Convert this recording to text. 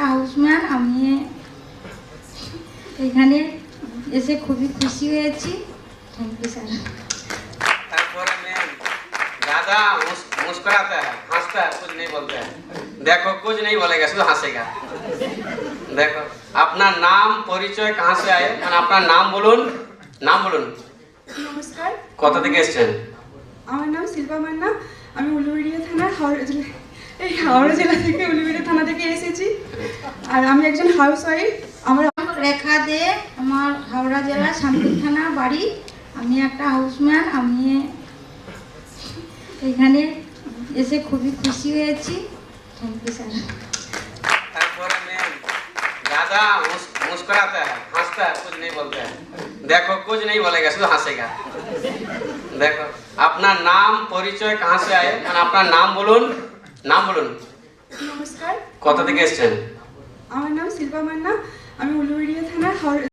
একটা হাউসম্যান আমি এখানে এসে খুবই খুশি হয়েছি। থ্যাংক ইউ স্যার তারপরে দাদা মুস্করাতে দেখো আপনার নাম পরিচয় মানে আপনার নাম বলুন। নাম বলুন। থেকে এসেছেন? আমার নাম আমি উলুবেড়িয়া থানা হাওড়া জেলা এই হাওড়া জেলা থেকে উলুবেড়িয়া থানা থেকে এসেছি। আর আমি একজন হাউস ওয়াইফ আমার রেখা দে। আমার হাওড়া জেলা শান্তি থানা বাড়ি। আমি একটা হাউসম্যান। আমি এখানে এসে খুবই খুশি হয়েছি। থ্যাংক ইউ স্যার কত মুস্করাতে দেখো আপনার নাম পরিচয় আপনার নাম বলুন নাম বলুন। থেকে এসেছেন? আমার নাম শিল্পা মান্না আমি উলুবেড়িয়া থানা হাওড়া